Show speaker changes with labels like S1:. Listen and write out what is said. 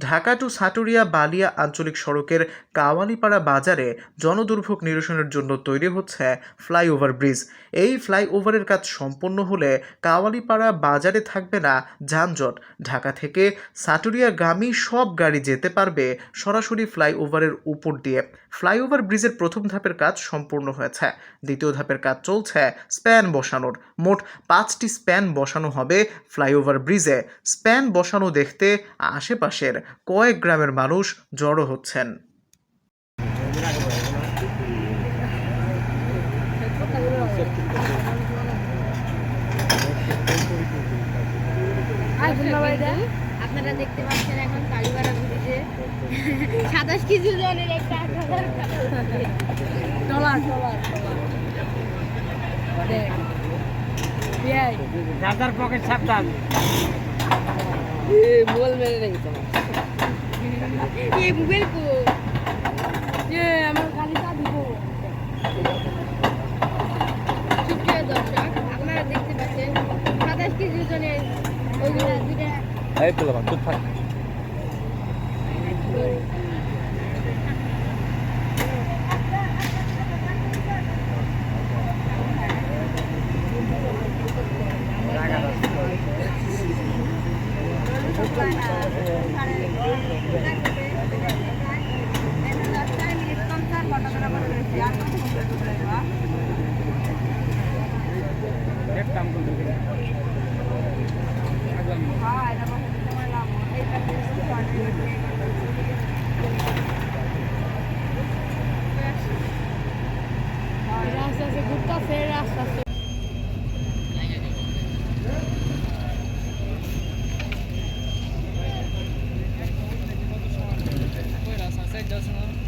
S1: Dhaka two Saturia Balia আঞ্চলিক সড়কের কাওয়ালিপাড়া বাজারে জনদুর্ভোগ নিরসনের জন্য তৈরি হচ্ছে ফ্লাইওভার ব্রিজ। এই ফ্লাইওভারের কাজ সম্পন্ন হলে কাওয়ালিপাড়া বাজারে থাকবে না যানজট। ঢাকা থেকে সাটুরিয়া সাটুরিয়াগামী সব গাড়ি যেতে পারবে সরাসরি ফ্লাইওভারের উপর দিয়ে। ফ্লাইওভার ব্রিজের প্রথম ধাপের কাজ সম্পূর্ণ হয়েছে। দ্বিতীয় ধাপের কাজ চলছে স্প্যান বসানোর। মোট পাঁচটি স্প্যান বসানো হবে ফ্লাইওভার ব্রিজে। স্প্যান বসানো দেখতে আশেপাশের কয়েক গ্রামের মানুষ জড়ো হচ্ছেন।
S2: আপনারা দেখতে পাচ্ছেন এখন কালীবাড়া ব্রিজে। সাতাশ কেজি জনের একটা আট হাজার
S3: ডলার ডলার
S4: দাদার পকেট সাবধান।
S3: মোবাইল মেরে রেখে তোমার
S2: এই
S3: এ আমার গাড়িটা দিব
S2: সুপ্রিয় দর্শক আপনারা দেখতে পাচ্ছেন সাতাশ কেজি জনের ওইগুলো দুইটা
S4: এই তো চুপ
S3: Left arm.
S4: Ah, I never. doesn't it?